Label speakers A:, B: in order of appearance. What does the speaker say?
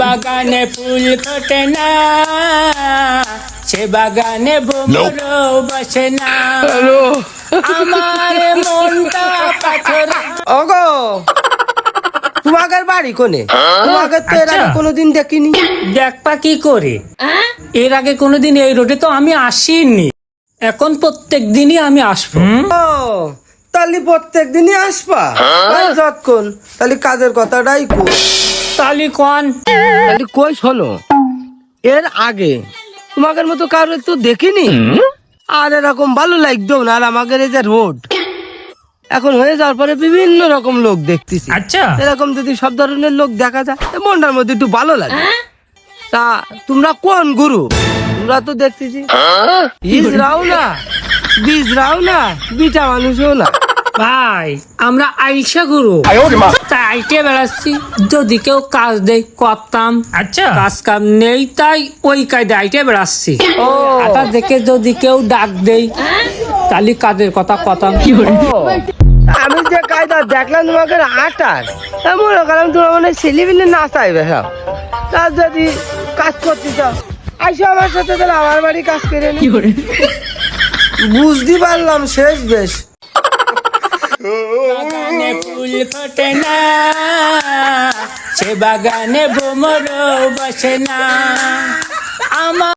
A: বাগানে ফুল ফোটে না সে বাগানে ভোমর বসে না। আমার মনটা পাথর।
B: ওগো তোমাদের বাড়ি কোনে? তোমাকে তো এর আগে
A: আচ্ছা।
B: কোনোদিন দেখিনি।
A: দেখবা কি করে। এর আগে কোনোদিন এই রোডে তো আমি আসিনি। এখন প্রত্যেক দিনই আমি আসব।
B: ও তাহলে প্রত্যেক দিনই আসবা। আর যতক্ষণ তাহলে কাজের কথাটাই কো।
A: তালি কন?
B: তাহলে কই শোনো? এর আগে তোমাদের মতো কারোর তো দেখিনি? আর এরকম ভালো লাগতো না আর আমাদের এই যে রোড এখন হয়ে যাওয়ার পরে বিভিন্ন রকম লোক দেখতেছি।
A: আচ্ছা।
B: এরকম যদি সব ধরনের লোক দেখা যায় এ মনটার মধ্যে একটু ভালো লাগে। তা তোমরা কোন গুরু? তোমরা তো দেখতেছি। ইজরাও না বিজরাও না বিটা মানুষও না।
A: ভাই আমরা আইসা গুরু। তাই আইটে বেড়াচ্ছি। যদি কেউ কাজ দেয় করতাম। আচ্ছা। কাজ কাম নেই তাই ওই কাজে আইটে বেড়াচ্ছি।
B: ও।
A: আটা দেখে যদি কেউ ডাক দেই তাহলে কাজের কথা কথা
B: আমি যে কায়দা দেখলাম তোমাকে আটার মনে করলাম তোমার মানে ছেলেপিলে না চাইবে সব তা যদি কাজ করতে চাও আইসো আমার সাথে তাহলে আমার বাড়ি কাজ করে নি। বুঝতে পারলাম শেষ বেশ।
A: বাগানে ফুল ফোটে না সে বাগানে বোমরও বসে না। আমার